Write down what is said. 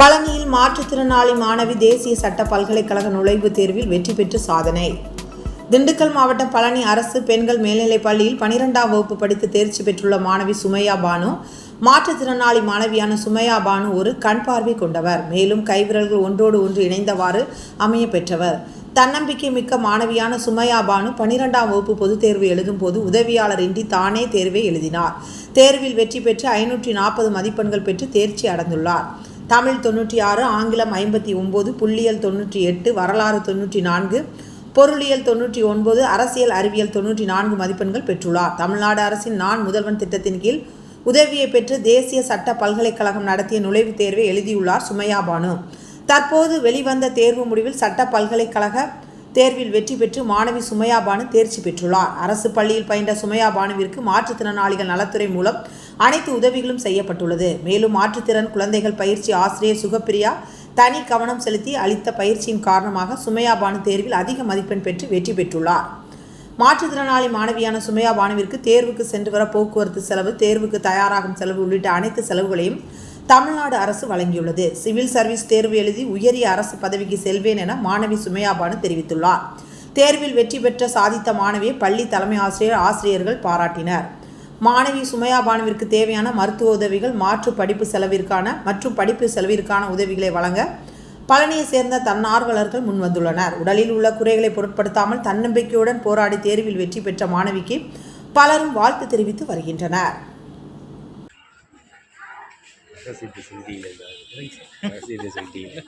பழனியில் மாற்றுத்திறனாளி மாணவி தேசிய சட்ட பல்கலைக்கழக நுழைவுத் தேர்வில் வெற்றி பெற்று சாதனை. திண்டுக்கல் மாவட்டம் பழனி அரசு பெண்கள் மேல்நிலைப் பள்ளியில் பனிரெண்டாம் வகுப்பு படித்து தேர்ச்சி பெற்றுள்ள மாணவி சுமையா பானு மாற்றுத்திறனாளி மாணவியான சுமையா பானு ஒரு கண் பார்வை கொண்டவர். மேலும் கைவிரல்கள் ஒன்றோடு ஒன்று இணைந்தவாறு அமைய பெற்றவர். தன்னம்பிக்கை மிக்க மாணவியான சுமையா பானு பனிரெண்டாம் வகுப்பு பொதுத் தேர்வு எழுதும் போது உதவியாளரின்றி தானே தேர்வை எழுதினார். தேர்வில் வெற்றி பெற்று ஐநூற்றி நாற்பது மதிப்பெண்கள் பெற்று தேர்ச்சி அடைந்துள்ளார். தமிழ் தொண்ணூற்றி ஆறு ஆங்கிலம் ஐம்பத்தி ஒம்பது புள்ளியியல் தொண்ணூற்றி எட்டு வரலாறு தொண்ணூற்றி நான்கு பொருளியல் தொண்ணூற்றி ஒன்பது அரசியல் அறிவியல் தொண்ணூற்றி நான்கு மதிப்பெண்கள் பெற்றுள்ளார். தமிழ்நாடு அரசின் நான் முதல்வன் திட்டத்தின் கீழ் உதவியை பெற்று தேசிய சட்ட பல்கலைக்கழகம் நடத்திய நுழைவுத் தேர்வை எழுதியுள்ளார் சுமையா பானு. தற்போது வெளிவந்த தேர்வு முடிவில் சட்ட பல்கலைக்கழக தேர்வில் வெற்றி பெற்று மாணவி சுமையா பானு தேர்ச்சி பெற்றுள்ளார். அரசு பள்ளியில் பயின்ற சுமையா பானுவிற்கு மாற்றுத்திறனாளிகள் நலத்துறை மூலம் அனைத்து உதவிகளும் செய்யப்பட்டுள்ளது. மேலும் மாற்றுத்திறன் குழந்தைகள் பயிற்சி ஆசிரியர் சுகப்பிரியா தனி கவனம் செலுத்தி அளித்த பயிற்சியின் காரணமாக சுமையா பானு தேர்வில் அதிக மதிப்பெண் பெற்று வெற்றி பெற்றுள்ளார். மாற்றுத்திறனாளி மாணவியான சுமையா பானுவிற்கு தேர்வுக்கு சென்று வர போக்குவரத்து செலவு தேர்வுக்கு தயாராகும் செலவு உள்ளிட்ட அனைத்து செலவுகளையும் தமிழ்நாடு அரசு வழங்கியுள்ளது. சிவில் சர்வீஸ் தேர்வு எழுதி உயரிய அரசு பதவிக்கு செல்வேன் என மாணவி சுமையாபானு தெரிவித்துள்ளார். தேர்வில் வெற்றி பெற்ற சாதித்த மாணவியை பள்ளி தலைமை ஆசிரியர் ஆசிரியர்கள் பாராட்டினர். மாணவி சுமையாபானுவிற்கு தேவையான மருத்துவ உதவிகள் மாற்று படிப்பு செலவிற்கான மற்றும் படிப்பு செலவிற்கான உதவிகளை வழங்க பழனியை சேர்ந்த தன்னார்வலர்கள் முன்வந்துள்ளனர் உடலில் உள்ள குறைகளை பொருட்படுத்தாமல் தன்னம்பிக்கையுடன் போராடி தேர்வில் வெற்றி பெற்ற மாணவிக்கு பலரும் வாழ்த்து தெரிவித்து வருகின்றனர். Kasi bisang dila na. Kasi bisang dila.